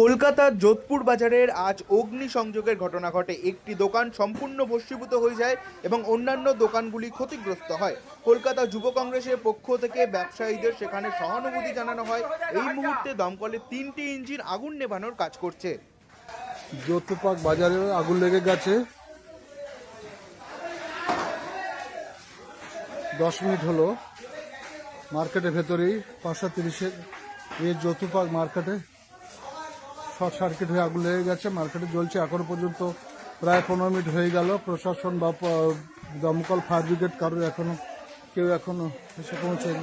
কলকাতার যোধপুর বাজারের আজ অগ্নি সংযোগের ঘটনা ঘটে। একটি দোকান সম্পূর্ণ ভস্মীভূত হয়ে যায় এবং অন্যান্য দোকানগুলি ক্ষতিগ্রস্ত হয়। কলকাতা যুব কংগ্রেসের পক্ষ থেকে ব্যবসায়ীদের সেখানে সহানুভূতি জানানো হয়। এই মুহূর্তে দমকলে তিনটি ইঞ্জিন আগুন নেভানোর কাজ করছে। জ্যোতিপাক বাজারে আগুন লেগে গেছে। দশ মিনিট হলো। মার্কেটের ভেতরেই, পাঁচশো তিরিশের এই জ্যোতিপাক মার্কেটে শর্ট সার্কিট হয়ে আগুন লেগে গেছে, মার্কেটে জ্বলছে। এখনও পর্যন্ত প্রায় পনেরো মিনিট হয়ে গেল। প্রশাসন বা দমকল, ফায়ার ব্রিগেড কারোর এখনও, কেউ এখনও এসে পৌঁছেনি।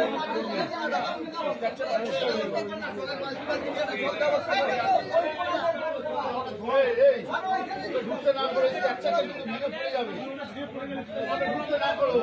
কিন্তু না পড়ে যাবে ঢুকতে না করো